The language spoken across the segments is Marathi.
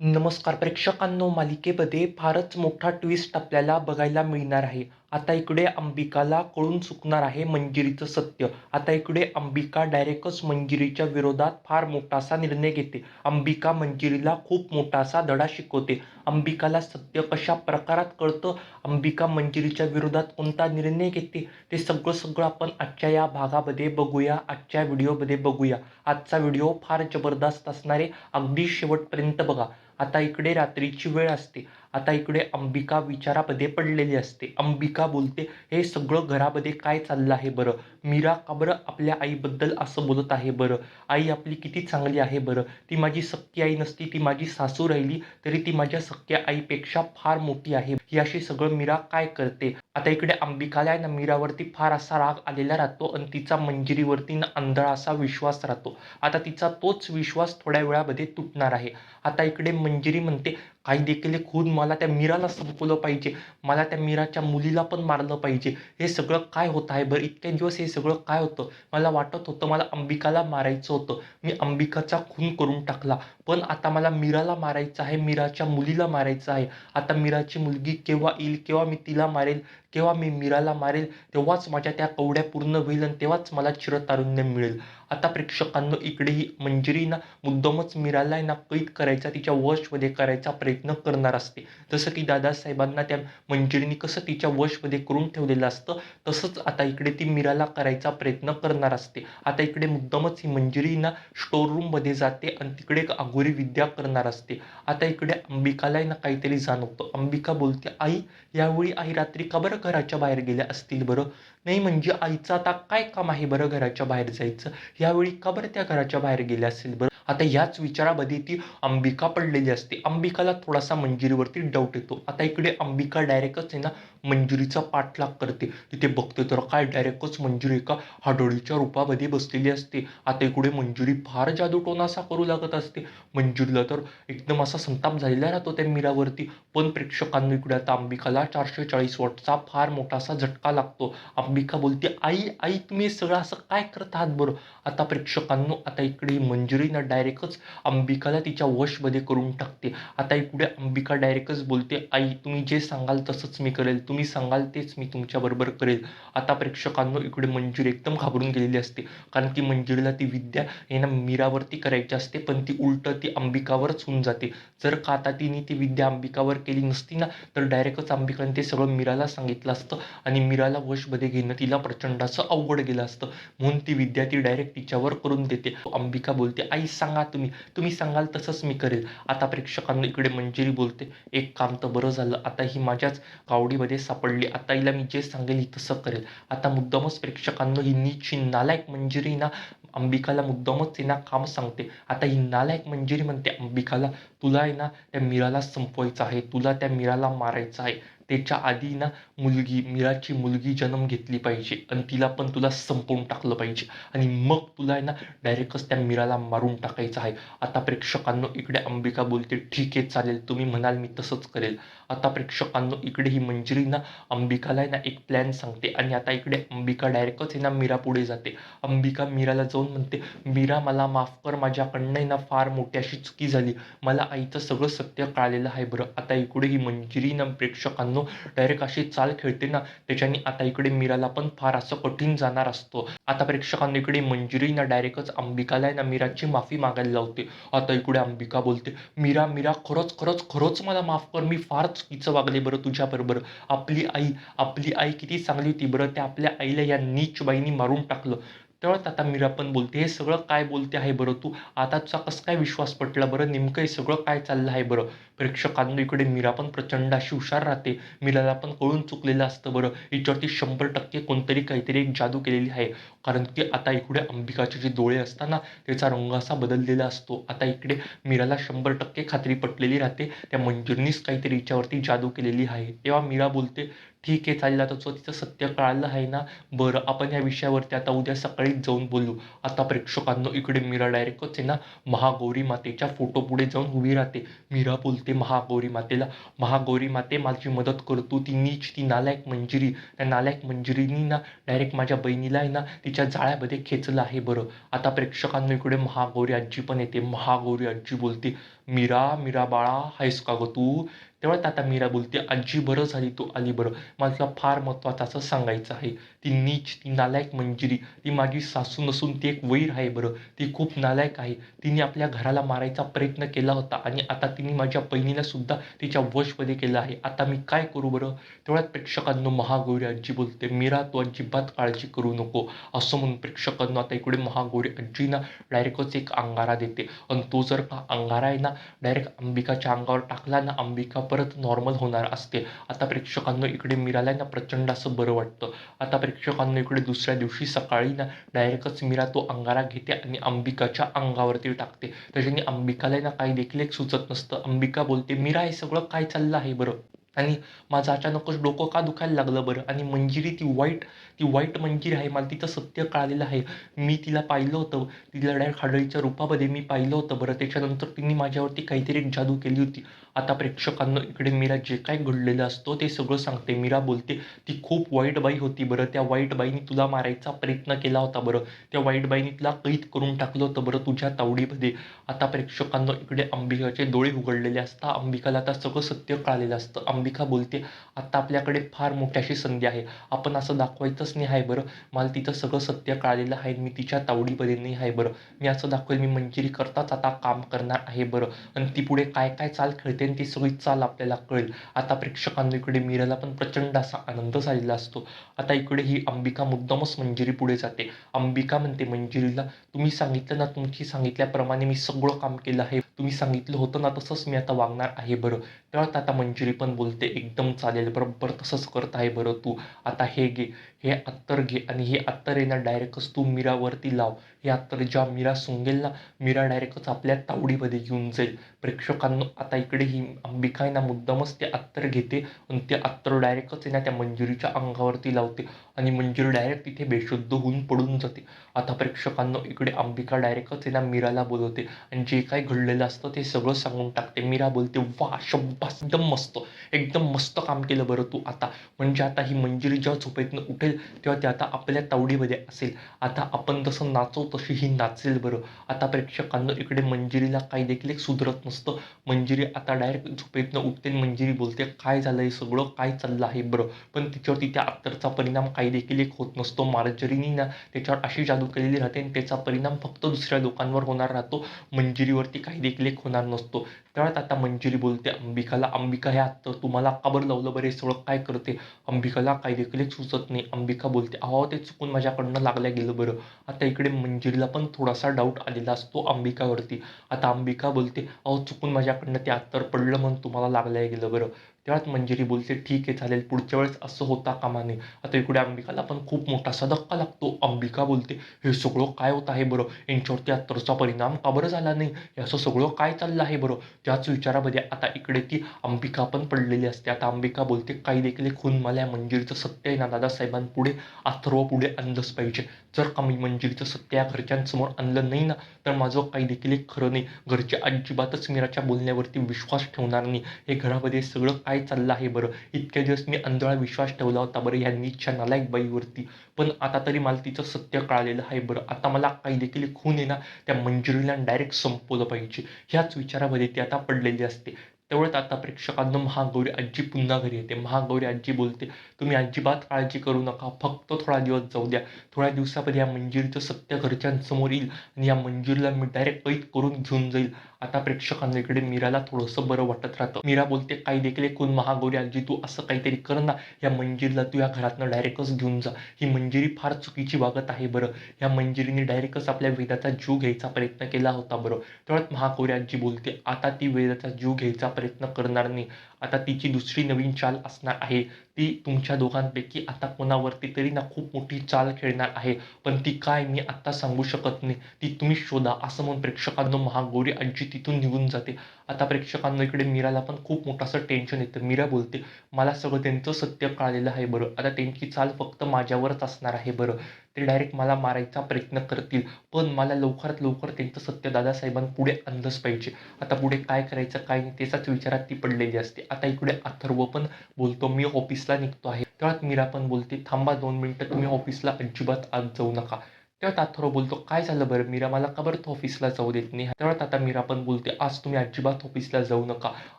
नमस्कार प्रेक्षकांनो मालिकेमध्ये फारच मोठा ट्विस्ट आपल्याला बघायला मिळणार आहे. आता इकडे अंबिकाला कळून चुकणार आहे मंजिरीचं सत्य. आता इकडे अंबिका डायरेक्टच मंजिरीच्या विरोधात फार मोठासा निर्णय घेते. अंबिका मंजिरीला खूप मोठासा धडा शिकवते. अंबिकाला सत्य कशा प्रकारात कळतं? अंबिका मंजिरीच्या विरोधात कोणता निर्णय घेते? ते सगळं सगळं आपण आजच्या या भागामध्ये बघूया. आजच्या व्हिडिओमध्ये बघूया. आजचा व्हिडिओ फार जबरदस्त असणारे अगदी शेवटपर्यंत बघा. आता इकडे रात्रीची वेळ असते. आता इकडे अंबिका विचारामध्ये पडलेली असते. अंबिका बोलते हे सगळं घरामध्ये काय चाललं आहे बरं? मीरा का बरं आपल्या आईबद्दल असं बोलत आहे बरं? आई आपली किती चांगली आहे बरं? ती माझी सख्खी आई नसती ती माझी सासू राहिली तरी ती माझ्या सख्ख्या आईपेक्षा फार मोठी आहे ही अशी सगळं मीरा काय करते? आता इकडे अंबिकाला आहे ना मीरावरती फार असा राग आलेला राहतो आणि तिचा मंजिरीवरती ना आंधळा असा विश्वास राहतो. आता तिचा तोच विश्वास थोड्या वेळामध्ये तुटणार आहे. आता इकडे मंजिरी म्हणते काही देखील खून मला त्या मीराला संपवलं पाहिजे. मला त्या मीराच्या मुलीला पण मारलं पाहिजे. हे सगळं काय होत आहे बरं? इतक्या दिवस हे सगळं काय होतं? मला वाटत होतं मला अंबिकाला मारायचं होतं. मी अंबिकाचा खून करून टाकला. पण आता मला मीराला मारायचं आहे मीराच्या मुलीला मारायचं आहे. आता मीराची मुलगी केव्हा येईल केव्हा मी तिला मारेल केव्हा मी मीराला मारेल तेव्हाच माझ्या त्या कवड्या पूर्ण होईल आणि तेव्हाच मला चिरतारुण्य मिळेल. आता प्रेक्षकांना इकडेही मंजिरीना मुद्दमच मुद्दामच मीराला आहे ना कैद करायचा तिच्या वशमध्ये करायचा प्रयत्न करणार असते. जसं की दादासाहेबांना त्या मंजिरीने कसं तिच्या वशमध्ये करून ठेवलेलं असतं तसंच आता इकडे ती मीराला करायचा प्रयत्न करणार असते. आता इकडे मुद्दामच ही मंजिरी ना स्टोर रूममध्ये जाते आणि तिकडे एक अघोरी विद्या करणार असते. आता इकडे अंबिकाला ना काहीतरी जाणवतं. अंबिका बोलते आई यावेळी आई रात्री का बरं घराच्या बाहेर गेल्या असतील बरं नाही म्हणजे आईचं आता काय काम आहे बरं घराच्या बाहेर जायचं? यावेळी का बरं त्या घराच्या बाहेर गेल्या असेल बरं? आता याच विचारामध्ये ती अंबिका पडलेली असते. अंबिकाला थोडासा मंजिरीवरती डाऊट येतो. आता इकडे अंबिका डायरेक्टच आहे ना मंजुरीचा पाठलाग करते. तिथे बघते तर काय डायरेक्टच मंजुरी एका हाडोळीच्या रूपामध्ये बसलेली असते. आता इकडे मंजुरी फार जादूटोना असा करू लागत असते. मंजुरीला तर एकदम असा संताप झालेला राहतो त्या मीरावरती. पण प्रेक्षकांना इकडे आता अंबिकाला चारशे चाळीस वॉटचा फार मोठासा झटका लागतो. अंबिका बोलते आई आई तुम्ही सगळं असं काय करत आहात बरं? आता प्रेक्षकांनो आता इकडे मंजुरीनं डायरेक्टच अंबिकाला तिच्या वशमध्ये करून टाकते. आता इकडे अंबिका डायरेक्टच बोलते आई तुम्ही जे सांगाल तसंच मी करेल तुम्ही सांगाल तेच मी तुमच्याबरोबर करेल. आता प्रेक्षकांनो इकडे मंजुरी एकदम घाबरून गेलेली असते कारण की मंजुरीला ती विद्या हे ना मीरावरती करायची असते पण ती उलट ती अंबिकावरच होऊन जाते. जर का आता तिने ती विद्या अंबिकावर केली नसती ना तर डायरेक्टच अंबिकाने ते सगळं मीराला सांगितलं असतं आणि मीराला वशमध्ये घेणं तिला प्रचंड असं अवघड गेलं असतं. म्हणून ती विद्या ती डायरेक्ट तिच्यावर करून देते. अंबिका बोलते आई सांगा तुम्ही. तुम्ही सांगाल तसंच मी करेल. आता प्रेक्षकांना इकडे मंजिरी बोलते. एक काम तर बरं झालं. आता ही माझ्याच कावडीमध्ये सापडली. आता हिला मी जे सांगेल ही तसं करेल. आता मुद्दामच प्रेक्षकांना ही नीची नालायक मंजिरी ना अंबिकाला मुद्दामच तिना काम सांगते. आता ही नालायक मंजिरी म्हणते अंबिकाला तुला आहे ना त्या मीराला संपवायचं आहे. तुला त्या मीराला मारायचं आहे. त्याच्या आधी ना मुलगी मीराची मुलगी जन्म घेतली पाहिजे आणि तिला पण तुला संपवून टाकलं पाहिजे. आणि मग तुला आहे ना डायरेक्टच त्या मीराला मारून टाकायचं आहे. आता प्रेक्षकांनो इकडे अंबिका बोलते ठीक आहे चालेल. तुम्ही म्हणाल मी तसंच करेल. आता प्रेक्षकांनो इकडे ही मंजिरी ना अंबिकाला आहे ना एक प्लॅन सांगते. आणि आता इकडे अंबिका डायरेक्टच आहे ना मीरा पुढे जाते. अंबिका मीराला जाऊन म्हणते मीरा मला माफ कर. माझ्याकडनं आहे ना फार मोठी अशी चुकी झाली. मला आईचं सगळं सत्य कळलेलं आहे बरं. आता इकडे ही मंजिरी ना प्रेक्षकांनो डायरेक्ट अशी चाल खेळते ना त्याच्याने आता इकडे मीराला पण फार असं कठीण जाणार असतो. आता प्रेक्षकांना इकडे मंजुरी ना डायरेक्टच अंबिकाला आहे ना मीराची माफी मागायला लावते. आता इकडे अंबिका बोलते मीरा मीरा खरंच खरंच खरंच मला माफ कर मी फार चुकीचं वागले बरं तुझ्याबरोबर. आपली आई आपली आई किती चांगली होती बरं त्या आपल्या आईला या नीच बाईनी मारून टाकलं. तेव्हाच आता मीरा पण बोलते हे सगळं काय बोलते आहे बरं तू? आता तुझा कसं काय विश्वास पटला बरं? नेमकं हे सगळं काय चाललं आहे बरं? प्रेक्षकांना इकडे मीरा पण प्रचंड अशी हुशार राहते. मीराला पण कळून चुकलेलं असतं बरं. हिच्यावरती शंभर टक्के कोणतरी काहीतरी एक जादू केलेली आहे. कारण की आता इकडे अंबिकाचे जे डोळे असताना त्याचा रंग असा बदललेला असतो. आता इकडे मीराला शंभर टक्के खात्री पटलेली राहते. त्या मंजुरीनीच काहीतरी हिच्यावरती जादू केलेली आहे. तेव्हा मीरा बोलते ठीक आहे चालेल. आता तो तिचं सत्य कळालं आहे ना बरं आपण ह्या विषयावरती आता उद्या सकाळीच जाऊन बोलू. आता प्रेक्षकांनो इकडे मीरा डायरेक्टच आहे ना महागौरी मातेच्या फोटो पुढे जाऊन उभी राहते. मीरा बोलते महागौरी मातेला महागौरी माते माझी मदत करतो ती नीच ती नालायक मंजिरी. त्या नालायक मंजिरीनी ना डायरेक्ट माझ्या बहिणीला आहे ना तिच्या जाळ्यामध्ये खेचलं आहे बरं. आता प्रेक्षकांना इकडे महागौरी आजी पण येते. महागौरी आजी बोलते मीरा मीरा बाळा आहेस का गं तू? तेव्हा आता मीरा बोलते आजी बरं झाली तू आली बरं. मला तुला फार महत्त्वाचं असं सांगायचं आहे. ती नीच ती नालायक मंजिरी ती माझी सासू नसून ती एक वैर आहे बरं. ती खूप नालायक आहे. तिने आपल्या घराला मारायचा प्रयत्न केला होता आणि आता तिने माझ्या बहिणीला सुद्धा तिच्या वशमध्ये केलं आहे. आता मी काय करू बरं? तेवढ्यात प्रेक्षकांनो महागौरी आजी बोलते मीरा तू अजिबात काळजी करू नको. असं म्हणून प्रेक्षकांनो आता इकडे महागौरी आजीना डायरेक्टच एक अंगारा देते. आणि तो जर का अंगारा आहे ना डायरेक्ट अंबिकाच्या अंगावर टाकला ना अंबिका परत नॉर्मल होणार असते. आता प्रेक्षकांनो इकडे मीराला ना प्रचंड असं बरं वाटतं. आता प्रेक्षकांनो इकडे दुसऱ्या दिवशी सकाळी ना डायरेक्टच मीरा तो अंगारा घेते आणि अंबिकाच्या अंगावरती टाकते. त्याच्याने अंबिकाला ना काही देखील एक सुचत नसतं. अंबिका बोलते मीरा हे सगळं काय चाललं आहे बरं? आणि माझं अचानकच डोकं का दुखायला लागलं बरं? आणि मंजिरी ती वाईट ती वाईट मंजिरी आहे. मला तिचं सत्य कळालेलं आहे. मी तिला पाहिलं होतं. तिला डायरेक्ट हाडळीच्या रूपामध्ये मी पाहिलं होतं बरं. त्याच्यानंतर तिने माझ्यावरती काहीतरी जादू केली होती. आता प्रेक्षकांना इकडे मीरा जे काय घडलेलं असतं ते सगळं सांगते. मीरा बोलते ती खूप वाईट बाई होती बरं. त्या वाईट बाईने तुला मारायचा प्रयत्न केला होता बरं. त्या वाईट बाईने तुला कैद करून टाकलं होतं बरं तुझ्या तावडीमध्ये. आता प्रेक्षकांना इकडे अंबिकाचे डोळे उघडलेले असतात अंबिकाला आता सगळं सत्य कळालेलं असतं. अंबिका बोलते आता आपल्याकडे फार मोठ्याशी संधी आहे. आपण असं दाखवायचंच नाही आहे बरं. मला तिथं सगळं सत्य कळालेलं आहे. मी तिच्या तावडीमध्ये नाही आहे बरं. मी असं दाखवेल मी मंजिरी करताच आता काम करणार आहे बरं. आणि ती पुढे काय काय चाल खेळते आणि ती सगळी चाल आपल्याला कळेल. आता प्रेक्षकांना इकडे मीराला पण प्रचंड असा आनंद झालेला असतो. आता इकडे ही अंबिका मुद्दामच मंजिरी पुढे जाते. अंबिका म्हणते मंजिरीला तुम्ही सांगितलं ना तुमची सांगितल्याप्रमाणे मी सगळं काम केलं आहे. तुम्ही सांगितलं होतं ना तसंच मी आता वागणार आहे बरं. तेव्हा आता मंजिरी पण बोलते एकदम चालेल बरोबर तसंच करत आहे बरं तू. आता हे घे हे अत्तर घे आणि हे अत्तर आहे ना डायरेक्टच तू मीरावरती लाव. हे अत्तर ज्या मीरा सुंगेल ना मीरा डायरेक्टच आपल्या तावडीमध्ये घेऊन जाईल. प्रेक्षकांना आता इकडे ही अंबिका आहे ना मुद्दामच ते अत्तर घेते आणि ते अत्तर डायरेक्टच आहे ना त्या मंजुरीच्या अंगावरती लावते आणि मंजुरी डायरेक्ट तिथे बेशुद्ध होऊन पडून जाते. आता प्रेक्षकांना इकडे अंबिका डायरेक्टच आहे ना मीराला बोलवते आणि जे काय घडलेलं असतं ते सगळं सांगून टाकते. मीरा बोलते वा शब्बास एकदम मस्त. एकदम मस्त काम केलं बरं तू आता. म्हणजे आता ही मंजिरी जेव्हा झोपेतनं उठेल तेव्हा ते आता आपल्या तावडीमध्ये असेल. आता आपण जसं नाचव तशी ही नाचेल बरं. आता प्रेक्षकांना इकडे मंजिरीला काही देखील एक सुधरत नसतं. मंजिरी आता डायरेक्ट झोपेतनं उठते आणि मंजिरी बोलते काय झालं हे सगळं? काय चाललं आहे बरं? पण तिच्यावरती त्या अत्तरचा परिणाम काही देखील एक होत नसतो. मार्जरीनी ना त्याच्यावर अशी जादू केलेली राहते आणि त्याचा परिणाम फक्त दुसऱ्या लोकांवर होणार राहतो. मंजिरीवरती काही देखील क्लिक होणार नसतो त्यावेळेत आता मंजिरी बोलते अंबिकाला अंबिका हे अत्तर तुम्हाला का बरं लावलं बरं हे सगळं काय करते? अंबिकाला काही देखील सुचत नाही. अंबिका बोलते अहो ते चुकून माझ्याकडनं लागल्या गेलं बरं. आता इकडे मंजिरीला पण थोडासा डाऊट आलेला असतो अंबिकावरती. आता अंबिका बोलते अहो चुकून माझ्याकडनं ते अत्तर पडलं म्हणून तुम्हाला लागल्या गेलं बरं. तेव्हाच मंजिरी बोलते ठीक आहे चालेल. पुढच्या वेळेस असं होता कामा नये. आता इकडे अंबिकाला पण खूप मोठासा धक्का लागतो. अंबिका बोलते हे सगळं काय होत आहे बरं? यांच्यावरती अत्तरचा परिणाम का बरं झाला नाही? हे असं सगळं काय चाललं आहे बरं? त्याच विचारामध्ये आता इकडे ती अंबिका पण पडलेली असते. आता अंबिका बोलते काही देखील खून मला या मंजिरीचं सत्य आहे ना दादासाहेबांपुढे? अथर्व पुढे आणलंच पाहिजे. जर का मी मंजिरीचं सत्य या घरच्यांसमोर आणलं नाही ना तर माझं काही देखील एक खरं नाही. घरचे अजिबातच मीराच्या बोलण्यावरती विश्वास ठेवणार नाही. हे घरामध्ये सगळं काय चाललं आहे बरं? इतक्या दिवस मी अंधळा विश्वास ठेवला होता बरं ह्या नीचच्या नालायक बाईवरती. पण आता तरी मला तिचं सत्य कळालेलं आहे बरं. आता मला काही देखील खून आहे ना त्या मंजुरीला डायरेक्ट संपवलं पाहिजे. ह्याच विचारामध्ये ती आता पडलेली असते. तेवढ्यात आता प्रेक्षकांना महागौरी आजी पुन्हा घरी येते. महागौरी आजी बोलते तुम्ही अजिबात काळजी करू नका. फक्त थोडा दिवस जाऊ द्या. थोड्या दिवसामध्ये या मंजिरीचं सत्य घरच्यांसमोर येईल आणि या मंजिरीला मी डायरेक्ट कैद करून घेऊन जाईल. आता प्रेक्षकांना इकडे मीराला थोडंसं बरं वाटत राहतं. मीरा बोलते काही देखील एकूण महागौरी आजी? तू असं काहीतरी कर ना. या मंजिरीला तू या घरातनं डायरेक्टच घेऊन जा. ही मंजिरी फार चुकीची वागत आहे बरं. या मंजिरीने डायरेक्टच आपल्या वेदाचा जीव घ्यायचा प्रयत्न केला होता बरं. तेवढ्यात महागौरी आजी बोलते आता ती वेदाचा जीव घ्यायचा प्रयत्न करणार नाही. आता तिची दुसरी नवीन चाल असणार आहे. ती तुमच्या दोघांपैकी आता कोणावरती तरी ना खूप मोठी चाल खेळणार आहे. पण ती काय मी आत्ता सांगू शकत नाही. ती तुम्ही शोधा असं म्हणून प्रेक्षकांना महागौरी आजी तिथून निघून जाते. आता प्रेक्षकांना इकडे मीराला पण खूप मोठंसं टेन्शन येतं. मीरा बोलते मला सगळं त्यांचं सत्य कळलेलं आहे बरं. आता त्यांची चाल फक्त माझ्यावरच असणार आहे बरं. ते डायरेक्ट मला मारायचा प्रयत्न करतील. पण मला लवकरात लवकर त्यांचं सत्य दादासाहेबांपुढे आणलंच पाहिजे. आता पुढे काय करायचं काय नाही त्याचाच विचारात ती पडलेली असते. आता इकडे अथर्व पण बोलतो मी ऑफिसला निघतो आहे. तेव्हाच मीरा पण बोलते थांबा दोन मिनटं तुम्ही ऑफिसला अजिबात आज जाऊ नका. तेव्हा अथर्व बोलतो काय झालं बरं मीरा? मला का बरं तू ऑफिसला जाऊ देत नाही? तेव्हा आता मीरा पण बोलते आज तुम्ही अजिबात ऑफिसला जाऊ नका.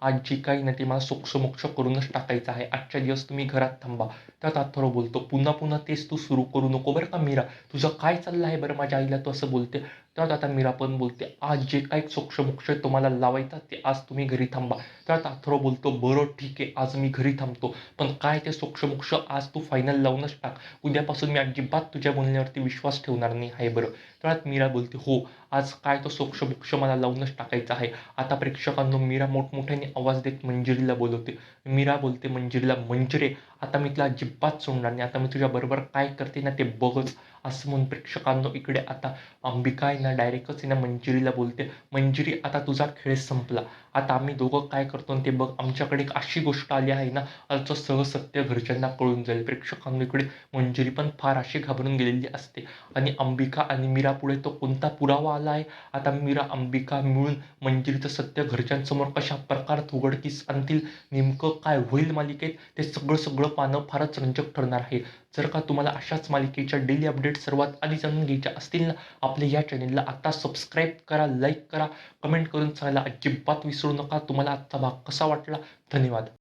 आज जी काही ना ते मला सोक्षमोक्ष करूनच टाकायचं आहे. आजच्या दिवस तुम्ही घरात थांबा. तेव्हा अथर्व बोलतो पुन्हा पुन्हा तेच तू सुरू करू नको बरं का मीरा? तुझं काय चाललं आहे बरं माझ्या आईला तू असं बोलते? तर आता मीरा पण बोलते आज जे काही सोक्षमोक्ष तुम्हाला लावायचं ते आज तुम्ही घरी थांबा. तेव्हा अथर्व बोलतो बरं ठीक आहे आज मी घरी थांबतो पण काय ते सोक्षमोक्ष आज तू फायनल लावूनच टाक. उद्यापासून मी अजिबात तुझ्या बोलण्यावरती विश्वास ठेवणार नाही आहे बरं. तेव्हा मीरा बोलते हो आज काय तो सोक्षमोक्ष मला लावूनच टाकायचा आहे. आता प्रेक्षकांनो मीरा मोठमोठ्याने आवाज देत मंजिरीला बोलवते. मीरा बोलते मंजिरीला मंजिरे आता मी तुला अजिबात सोडणार नाही आता मी तुझ्या बरोबर काय करते ना ते बघच. असं म्हणून प्रेक्षकांनो इकडे आता अंबिका आहे ना डायरेक्टच आहे ना मंजिरीला बोलते. मंजिरी आता तुझा खेळ संपला. आता आम्ही दोघं काय करतो आणि ते बघ. आमच्याकडे एक अशी गोष्ट आली आहे ना आजचं सहसत्य घरच्यांना कळून जाईल. प्रेक्षकांनो इकडे मंजिरी पण फार अशी घाबरून गेलेली असते. आणि अंबिका आणि मीरा पुढे तो कोणता पुरावा आला आहे? आता मीरा अंबिका मिळून मंजिरीचं सत्य घरच्यांसमोर कशा प्रकारात उघडकीस आणतील? नेमकं काय होईल मालिकेत? ते सगळं सगळं पानं फारच रंजक ठरणार आहे. जर का तुम्हाला अशाच मालिकेच्या डेली अपडेट सर्वात आधी जाणून घ्यायच्या असतील ना आपल्या या चॅनेलला आता सबस्क्राईब करा लाईक करा कमेंट करून सांगायला अजिबात विसरू नका. तुम्हाला आजचा भाग कसा वाटला? धन्यवाद.